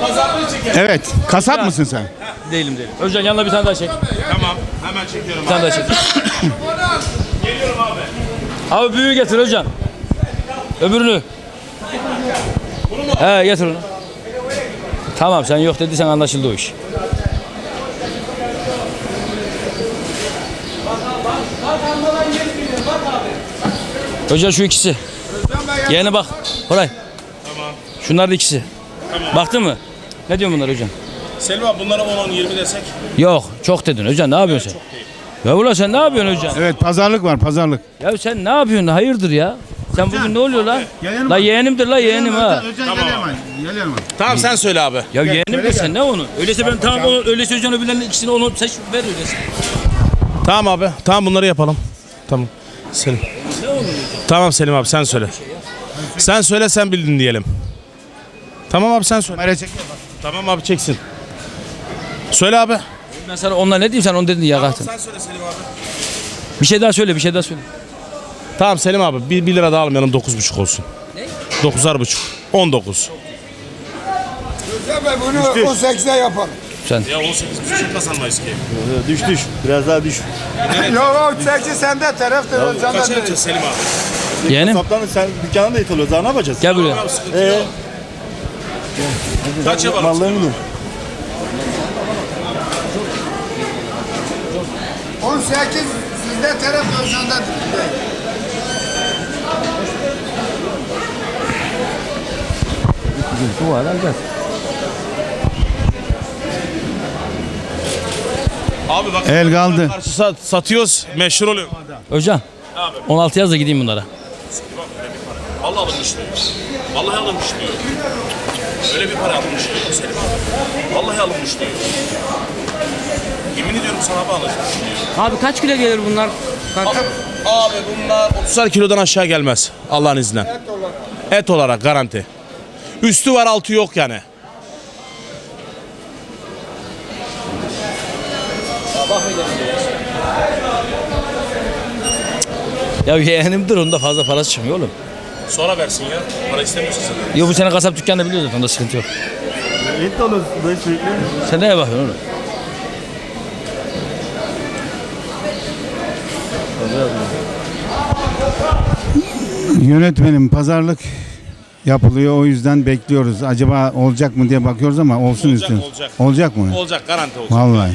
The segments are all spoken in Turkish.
Pazarlığı. Evet. Kasap mısın sen? Değilim değilim. Özcan yanına bir tane daha çek. Tamam. Hemen çekiyorum. Bir tane daha çek. Geliyorum abi. Abi büyüğü getir Özcan. Öbürünü. He getir onu. Tamam sen yok dediysen anlaşıldı o iş. Hocam şu ikisi. Yeğene bak. Koray. Tamam. Şunlar da ikisi. Baktın mı? Ne diyorsun bunlar hocam? Selim abi bunlara 10-10-20 desek. Yok çok dedin hocam ne yapıyorsun sen? Ya ulan sen ne yapıyorsun hocam? Evet pazarlık var pazarlık. Ya sen ne yapıyorsun? Hayırdır ya? Sen bugün ne oluyor lan? Yeğenim La yeğenimdir la yeğenim ha. Tamam sen söyle abi. Ya yeğenimdir sen ne onu? Öyleyse ben tamam onu öyleyse hocam öbürlerinin ikisini onu seç ver öyleyse. Tamam abi. Tamam bunları yapalım. Tamam. Selim. Tamam Selim abi sen söyle. Sen söyle sen bildin diyelim. Tamam abi sen söyle. Kamera çek. Tamam abi çeksin. Söyle abi. Ben sana onlar ne diyeyim sen onu dedin ya zaten. Sen söyle Selim abi. Bir şey daha söyle bir şey daha söyle. Tamam Selim abi bir, bir lira daha almayalım 9,5 olsun. Ne? 9'ar buçuk. 19. Bey bunu 18'e yapalım. Sen. Ya 18 buçuk kazanmayız ki. Düş düş. Biraz daha düş. Yok 18 sende taraftır. Kaça yapacağız Selim abi? Yeğenim Kaptan sen dükkana da ithal Daha ne yapacağız? gel buraya. Ee. Kaç yapalım? mallarını mı? 18 sizde taraf değil. Bu var alacağız. Abi bak. El kaldı. Karşı sat, satıyoruz meşhur oluyor. Hocam 16 yaz da gideyim bunlara. Vallahi alınmış diyor. Vallahi alınmış diyor. Öyle bir para alınmış diyor Selim abi. Vallahi alınmış diyor. Yemin ediyorum sana abi alınmış diyor. Abi kaç kilo gelir bunlar? Kanka. Abi bunlar 30'ar kilodan aşağı gelmez Allah'ın izniyle. Et olarak. Et olarak garanti. Üstü var altı yok yani. Ya yeğenimdir onda fazla parası çıkmıyor oğlum. Sonra versin ya. Para istemiyorsun sen. Yo bu sene kasap dükkanını biliyoruz onda sıkıntı yok. Et de alıyoruz dayı sürekli. Sen neye bakıyorsun oğlum? Yönetmenim pazarlık yapılıyor o yüzden bekliyoruz. Acaba olacak mı diye bakıyoruz ama olsun Olacak, istiyoruz. olacak. Olacak mı? Olacak garanti olacak. Vallahi.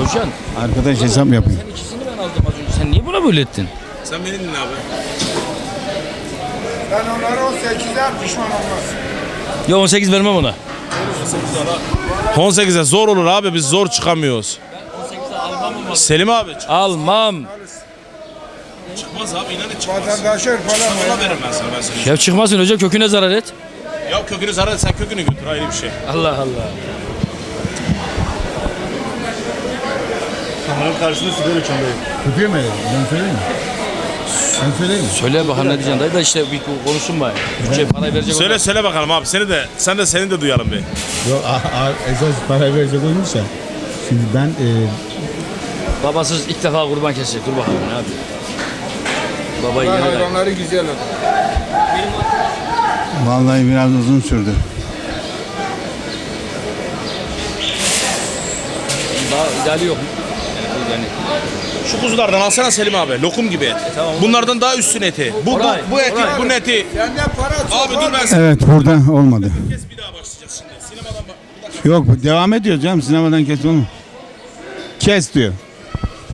Özcan Arkadaş hesap yapıyor. sen ikisini ben aldım az önce. Sen niye buna böyle ettin? Sen beni dinle abi. Ben onları 18'e pişman olmaz. Ya 18 vermem ona. 18'e zor olur abi biz zor çıkamıyoruz. Selim abi çık- Almam. çıkmaz abi inanın çıkmaz. Vatandaşı. Ona veririm ben sana ben sana. Ya çıkmasın hocam köküne zarar et. Ya kökünü zarar et, sen kökünü götür ayrı bir şey. Allah Allah. Kameranın karşısında sigara içiyorum dayı. Tutuyor mu? Ben söyleyeyim mi? Mi? Söyle bakalım ne diyeceksin dayı da işte bir konuşsun bari. Bütçe para verecek Söyle söyle bakalım abi seni de sen de seni de duyalım bir. Yok esas para verecek olmuş ya. Şimdi ben e, Babasız ilk defa kurban kesecek. Dur bakalım ne yapıyor. Baba yine de. hayvanları güzel olur. vallahi biraz uzun sürdü. Daha ideali yok. Yani, yani Şu kuzulardan alsana Selim abi lokum gibi et. tamam. Bunlardan daha üstün eti. Bu, bu, Oray, bu eti oray. bunun eti. Sende para Abi dur ben sana Evet burada olmadı. kes bir daha başlayacağız şimdi. Sinemadan bak. Yok devam ediyoruz canım sinemadan kes olma. Kes diyor.